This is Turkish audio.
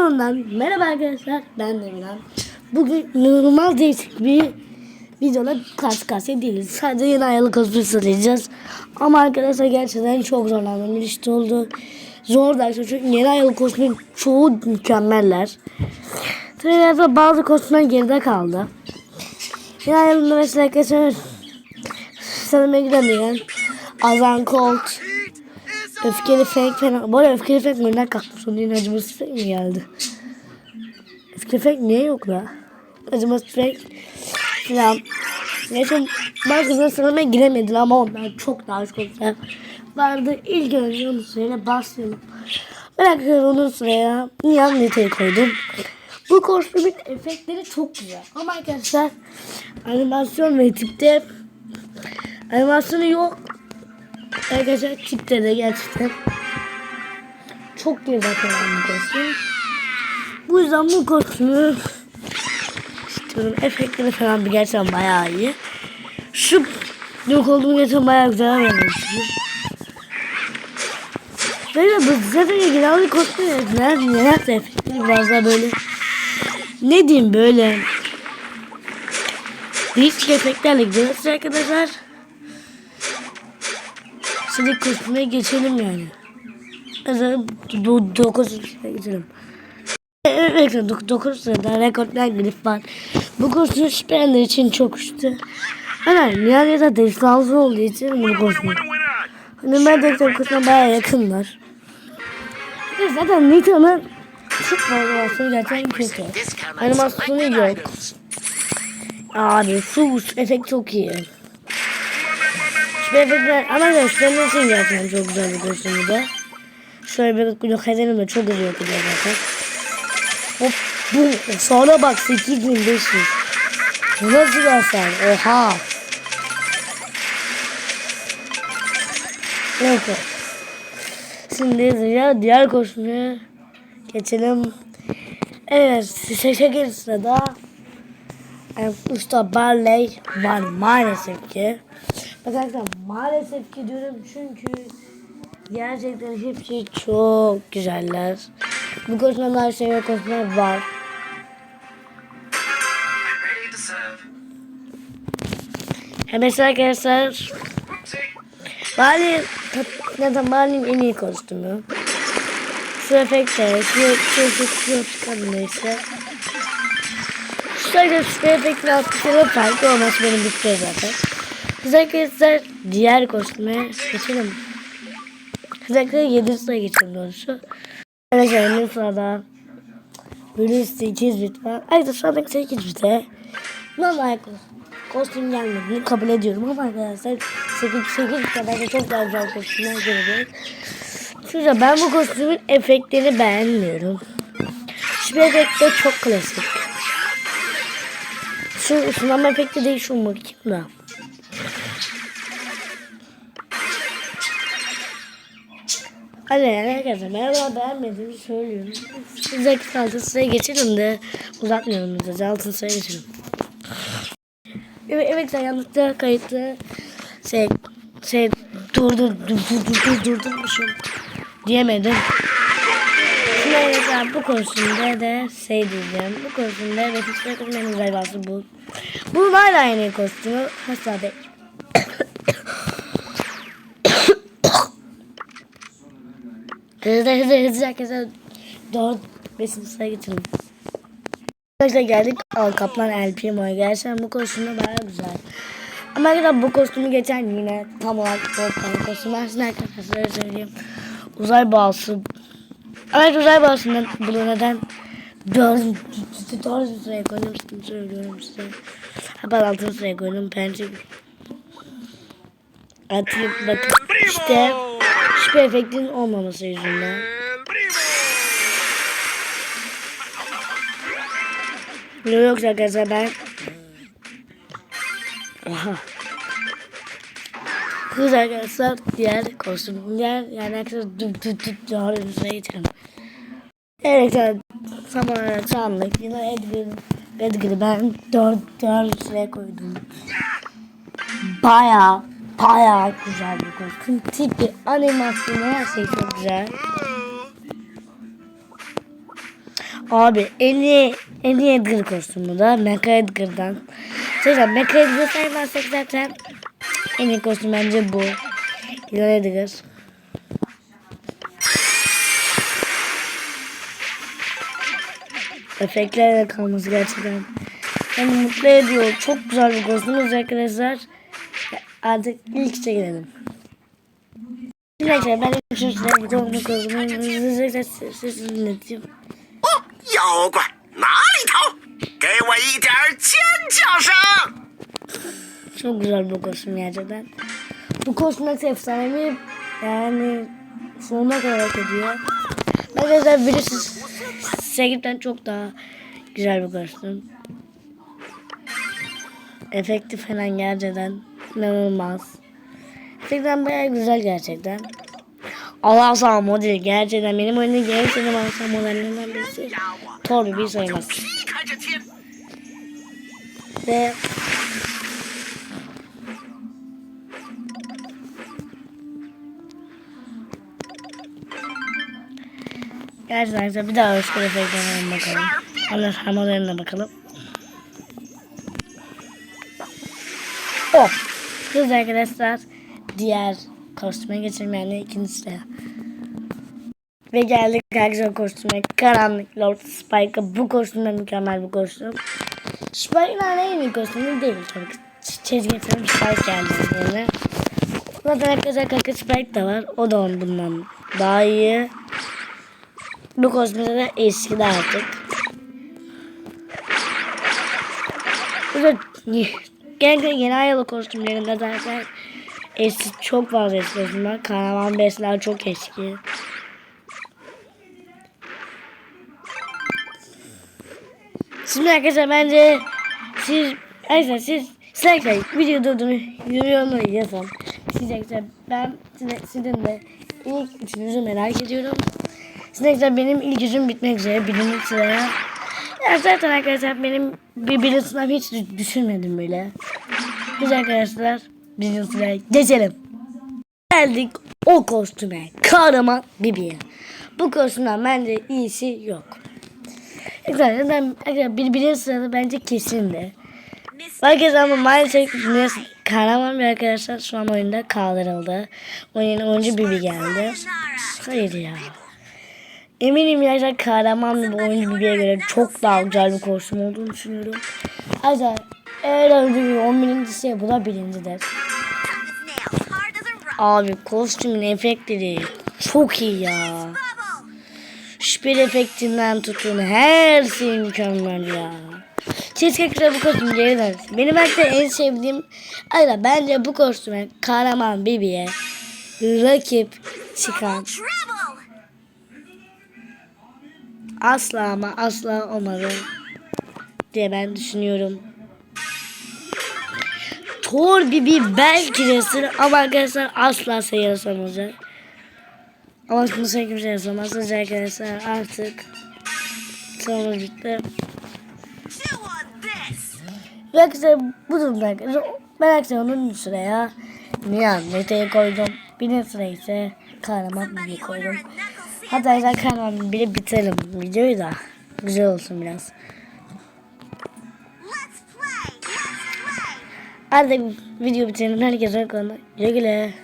Ondan merhaba arkadaşlar ben Demirhan. Bugün normal değişik bir videoda karşı karşıya değiliz. Sadece yeni aylık cosplay söyleyeceğiz. Ama arkadaşlar gerçekten çok zorlandım. Bir işte oldu. Zor dersi çünkü yeni aylık cosplay çoğu mükemmeller. Trailer'da bazı cosplay geride kaldı. Yeni aylıkta mesela geçen sanırım gidemeyen Azan Colt Öfkeli Frank falan. Bu arada Öfkeli Frank önünden kalktı. Sonra yine acımasız Frank mi geldi? Öfkeli Frank niye yok la? Acımasız Frank falan. Neyse bazıları sınavına giremediler ama onlar çok daha çok güzel vardı. İlk önce onun sırayla başlayalım. Merak ediyorum onun sıraya yan niteyi koydum. Bu kostümün efektleri çok güzel. Ama arkadaşlar animasyon ve tipte animasyonu yok. Arkadaşlar tipte de gerçekten çok geride kalan bir kostüm. Bu yüzden bu kostümü istiyorum. Efektleri falan bir gerçekten bayağı iyi. Şu yok olduğum gerçekten bayağı güzel vermişsiniz. Böyle bu zaten genelde kostüm neler neler efektleri biraz daha böyle ne diyeyim böyle değişik efektlerle gidiyoruz arkadaşlar. Şimdi kostüme geçelim yani. Mesela 9 sıraya geçelim. Evet 9 sırada rekortlar grif var. Bu kostüm şüphelenler için çok uçtu. Hani yani da destansı olduğu için bunu kostüm. Hani ben de kostüme baya yakınlar. Ve zaten Nita'nın çok animasyonu gerçekten kötü. Animasyonu yok. Abi şu efekt çok iyi. Şu efektler ama göstermek için gerçekten çok güzel bir kostümü de. Şöyle bir yok edelim de çok hızlı yok ediyor zaten. Hop bu sonra bak 8500. Bu nasıl bir hasar? Oha. Neyse. Şimdi hızlıca diğer kostüme geçelim. Evet, 8 sırada yani usta Barley var maalesef ki. Arkadaşlar maalesef ki diyorum çünkü gerçekten hepsi çok güzeller. Bu koşmalar şey koşmalar var. Ha mesela arkadaşlar Barley neden Barley'in en iyi kostümü. Şu efektler, şu şu şu şu neyse. Şöyle şu efektler attıkları farklı olması benim bitti zaten. Biz arkadaşlar diğer kostüme geçelim. Biz arkadaşlar 7 sıraya geçelim doğrusu. Arkadaşlar 50 sırada bölü 8 bit var. Arkadaşlar şu anda 8 bite. Normal kostüm gelmediğini kabul ediyorum ama arkadaşlar 8 8 kadar da çok daha güzel kostümler gelecek. Şurada ben bu kostümün efektlerini beğenmiyorum. Şu efekt de çok klasik. Şu ısınma efekti değil şu da. Hadi herkese merhaba beğenmediğimi söylüyorum. Size altın sıraya geçelim de uzatmayalım bize. Altın sıraya geçelim. Evet, evet yanlışlıkla kayıtlı şey şey dur dur dur dur dur dur durdurmuşum diyemedim. Şimdi bu konusunda de şey diyeceğim. Bu konusunda ve hiç bakın en güzel bu. Bu hala aynı kostümü. Asla değil. Hızlı hızlı hızlı arkadaşlar. 4 5 sıraya geçelim. Arkadaşlar geldik Al Kaplan El Primo'ya. Gerçekten bu kostüm de baya güzel. Ama arkadaşlar bu kostümü geçen yine tam olarak 4 tane kostüm. Ben size arkadaşlar söyleyeyim. Uzay bağısı. Evet uzay bağısından bunu neden 4 4 sıraya koydum size söylüyorum size. Hatta 6 sıraya koydum. Bence Atayım bakın işte hiçbir efektin olmaması yüzünden. Yoksa arkadaşlar ben Aha. Kız arkadaşlar diğer kostüm diğer yani arkadaşlar düp düp düp doğru üstüne geçelim. Evet arkadaşlar Çanlık yine Edgar Edgar'ı ben dört dört sıraya koydum. Baya baya güzel bir kostüm. Tipi, animasyonu her şey çok güzel. Abi en iyi, en Edgar kostümü da Mecha Edgar'dan. Söyleyeceğim Mecha Edgar saymazsak zaten en iyi kostüm bence bu. Yılan Edgar. Efektlerle kalması gerçekten beni mutlu ediyor. Çok güzel bir kostümüz arkadaşlar. Artık ilk içe girelim. Neyse ben üçüncü sıra bu kostümü kostümü sesini dinleteyim. 哦，妖怪哪里逃？给我一点儿尖叫声！ Çok güzel bu kostüm gerçekten. Bu kostüm nasıl efsanevi yani sonuna kadar hak ediyor. Arkadaşlar birisi Segit'ten çok daha güzel bir kostüm. Efekti falan gerçekten İnanılmaz. Gerçekten baya güzel gerçekten. Allah sağ modeli gerçekten benim oyunda gerçekten Allah sağ modellerinden birisi. Torbi bir şey sayılmaz. Ve Gerçekten bir daha Özgür Efekt'e bakalım. Onlar harmolarına bakalım. Oh! Kız arkadaşlar diğer kostüme geçelim yani ikinci. Ve geldik arkadaşlar kostüme. Karanlık Lord Spike'a. Bu kostüm mükemmel bir kostüm. Spike'ın en iyi kostümü değil tabii Çizgi film Spike geldi yerine. Zaten arkadaşlar kaka Spike de var. O da onun bundan daha iyi. Bu kostümde de eski de artık. Bu da genelde yeni ayılı kostümlerinde zaten eski çok fazla eski kostümler. Kahraman besler çok eski. Şimdi arkadaşlar bence siz arkadaşlar siz siz video durduğunu yorumları yazın. Siz ben size, sizin de ilk üçünüzü merak ediyorum. Siz benim ilk yüzüm bitmek üzere birinci sıraya. Ya zaten arkadaşlar benim bir birinci sınav hiç dü- düşünmedim böyle. Biz arkadaşlar birinci sıraya geçelim. Geldik o kostüme. Kahraman Bibi'ye. Bu kostümden bence iyisi yok. Zaten birbirinin sırada bence kesindi. Herkes ama maalesef kahraman bir arkadaşlar şu an oyunda kaldırıldı. Oyunun oyuncu Bibi geldi. Hayır ya. Eminim ya kahraman bir oyuncu Bibi'ye göre çok daha güzel bir kostüm olduğunu düşünüyorum. Ayrıca eğer önce 10 birincisi bu da birincidir. Abi kostümün efektleri çok iyi ya. Şüpheli efektinden tutun her şey mükemmel ya. Cheesecake bu kostüm geri dönsün. Benim de en sevdiğim Aynen bence bu kostüme kahraman Bibi'ye rakip çıkan asla ama asla olmadı diye ben düşünüyorum. Thor Bibi belki de sır ama arkadaşlar asla sayılsam olacak. Ama sen kimse yazamazsınız arkadaşlar artık sonumuz bitti. Arkadaşlar bu durumda arkadaşlar arkadaşlar onun sıraya Nihan Mete'yi koydum. Birinci sıraya ise kahraman Bibi'yi koydum. Hatta arkadaşlar Bibi'yle bitirelim videoyu da güzel olsun biraz. Artık video bitirelim. Herkese hoşçakalın. Güle güle.